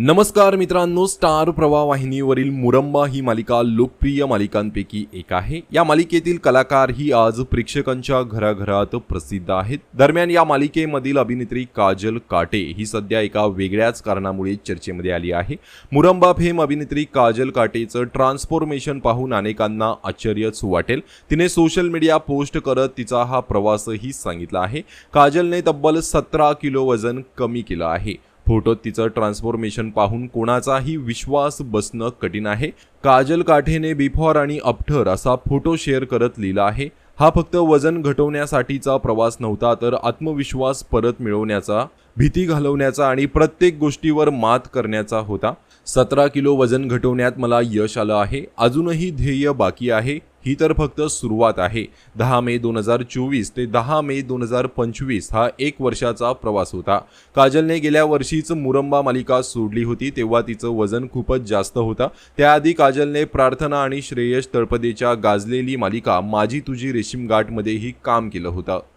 नमस्कार मित्रांनो स्टार प्रवाह वाहिनीवरील मुरंबा ही मालिका लोकप्रिय मालिकांपैकी एक आहे. या मालिकेतील कलाकार ही आज प्रेक्षकांच्या घराघरात प्रसिद्ध आहेत. दरम्यान या मालिकेमधील अभिनेत्री काजल काटे ही सध्या एका वेगळ्याच कारणामुळे चर्चेमध्ये आली आहे. मुरंबा फेम अभिनेत्री काजल काटेचं ट्रान्सफॉर्मेशन पाहून अनेकांना आश्चर्यच वाटेल. तिने सोशल मीडिया पोस्ट करत तिचा हा प्रवासही सांगितला आहे. काजलने तब्बल सतरा किलो वजन कमी केलं आहे. फोटोत तिचं ट्रान्सफॉर्मेशन पाहून कोणाचाही विश्वास बसणं कठीण आहे. काजल काठेने बिफोर आणि अपठर असा फोटो शेअर करत लिहिला आहे. हा फक्त वजन घटवण्यासाठीचा प्रवास नव्हता तर आत्मविश्वास परत मिळवण्याचा भीती घालवण्याचा आणि प्रत्येक गोष्टीवर मात करण्याचा होता. सतरा किलो वजन घटवण्यात मला यश आलं आहे. अजूनही ध्येय बाकी आहे. ही तर फक्त सुरुवात आहे. दहा मे दोन हजार चोवीस ते दहा मे दोन हजार पंचवीस हा एक वर्षाचा प्रवास होता. काजलने गेल्या वर्षीच मुरंबा मालिका सोडली होती तेव्हा तिचं वजन खूपच जास्त होतं. त्याआधी काजलने प्रार्थना आणि श्रेयश तळपदेच्या गाजलेली मालिका माझी तुझी रेशीम गाठमध्येही काम केलं होतं.